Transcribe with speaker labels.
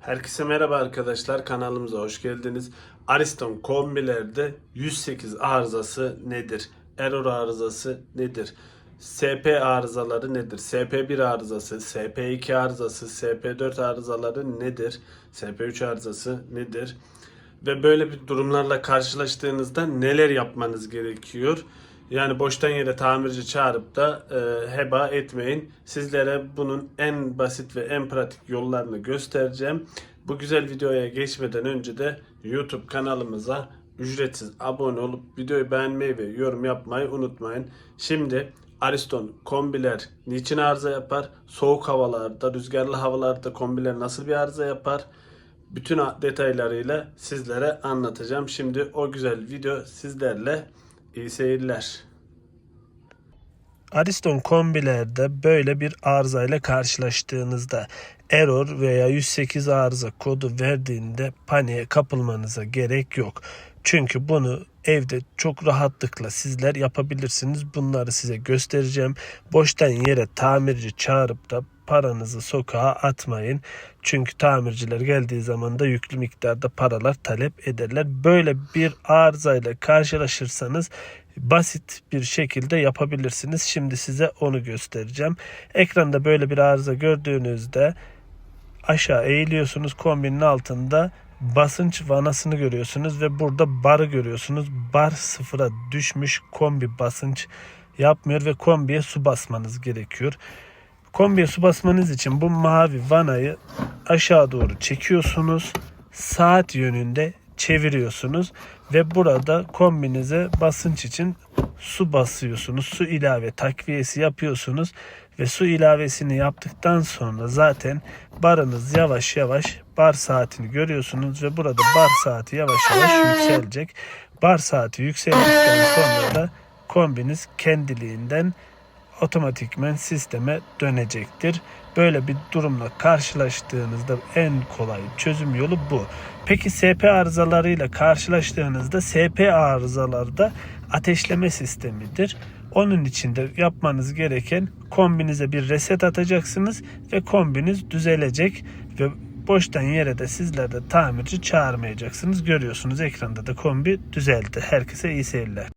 Speaker 1: Herkese merhaba arkadaşlar kanalımıza hoş geldiniz. Ariston kombilerde 108 arızası nedir? Error arızası nedir? SP arızaları nedir? SP1 arızası, SP2 arızası, SP4 arızaları nedir? SP3 arızası nedir? Ve böyle bir durumlarla karşılaştığınızda neler yapmanız gerekiyor? Yani boştan yere tamirci çağırıp da e, heba etmeyin. Sizlere bunun en basit ve en pratik yollarını göstereceğim. Bu güzel videoya geçmeden önce de YouTube kanalımıza ücretsiz abone olup videoyu beğenmeyi ve yorum yapmayı unutmayın. Şimdi Ariston kombiler niçin arıza yapar? Soğuk havalarda, rüzgarlı havalarda kombiler nasıl bir arıza yapar? Bütün detaylarıyla sizlere anlatacağım. Şimdi o güzel video sizlerle iyi seyirler. Ariston kombilerde böyle bir arızayla karşılaştığınızda error veya 108 arıza kodu verdiğinde paniğe kapılmanıza gerek yok. Çünkü bunu evde çok rahatlıkla sizler yapabilirsiniz. Bunları size göstereceğim. Boştan yere tamirci çağırıp da paranızı sokağa atmayın. Çünkü tamirciler geldiği zaman da yüklü miktarda paralar talep ederler. Böyle bir arızayla karşılaşırsanız basit bir şekilde yapabilirsiniz. Şimdi size onu göstereceğim. Ekranda böyle bir arıza gördüğünüzde aşağı eğiliyorsunuz kombinin altında basınç vanasını görüyorsunuz ve burada barı görüyorsunuz. Bar sıfıra düşmüş kombi basınç yapmıyor ve kombiye su basmanız gerekiyor. Kombiye su basmanız için bu mavi vanayı aşağı doğru çekiyorsunuz. Saat yönünde çeviriyorsunuz ve burada kombinize basınç için su basıyorsunuz. Su ilave takviyesi yapıyorsunuz ve su ilavesini yaptıktan sonra zaten barınız yavaş yavaş bar saatini görüyorsunuz ve burada bar saati yavaş yavaş yükselecek. Bar saati yükseldikten sonra da kombiniz kendiliğinden otomatikmen sisteme dönecektir. Böyle bir durumla karşılaştığınızda en kolay çözüm yolu bu. Peki SP arızalarıyla karşılaştığınızda SP arızalarda ateşleme sistemidir. Onun için de yapmanız gereken kombinize bir reset atacaksınız ve kombiniz düzelecek ve boştan yere de sizler de tamirci çağırmayacaksınız. Görüyorsunuz ekranda da kombi düzeldi. Herkese iyi seyirler.